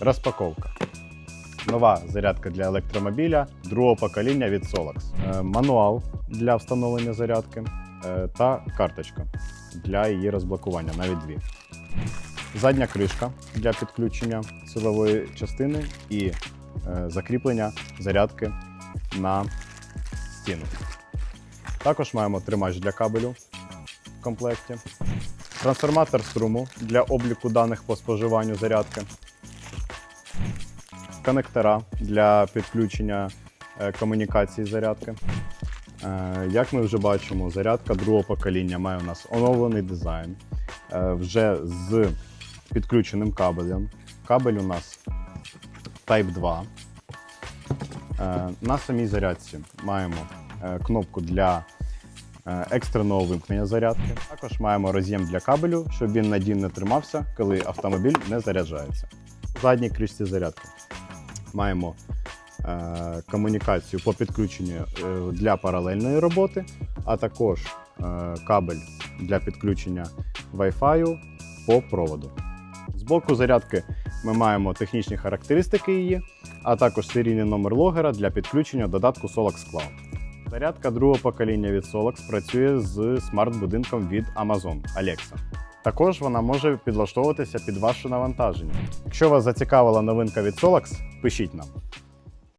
Розпаковка. Нова зарядка для електромобіля другого покоління від Solax. Е, Мануал для встановлення зарядки е, та карточка для її розблокування, навіть дві. Задня кришка для підключення силової частини і е, закріплення зарядки на стіну. Також маємо тримач для кабелю в комплекті, трансформатор струму для обліку даних по споживанню зарядки, коннектора для підключення е, комунікації зарядки. Е, Як ми вже бачимо, зарядка другого покоління має у нас оновлений дизайн е, вже з підключеним кабелем. Кабель у нас Type 2. Е, На самій зарядці маємо кнопку для екстреного вимкнення зарядки. Також маємо роз'єм для кабелю, щоб він надійно тримався, коли автомобіль не заряджається. В задній кришці зарядки маємо е, комунікацію по підключенню е, для паралельної роботи, а також е, кабель для підключення Wi-Fi по проводу. З боку зарядки ми маємо технічні характеристики її, а також серійний номер логера для підключення додатку Solax Cloud. Зарядка другого покоління від Solax працює з смарт-будинком від Amazon Alexa. Також вона може підлаштовуватися під ваше навантаження. Якщо вас зацікавила новинка від Solax, пишіть нам.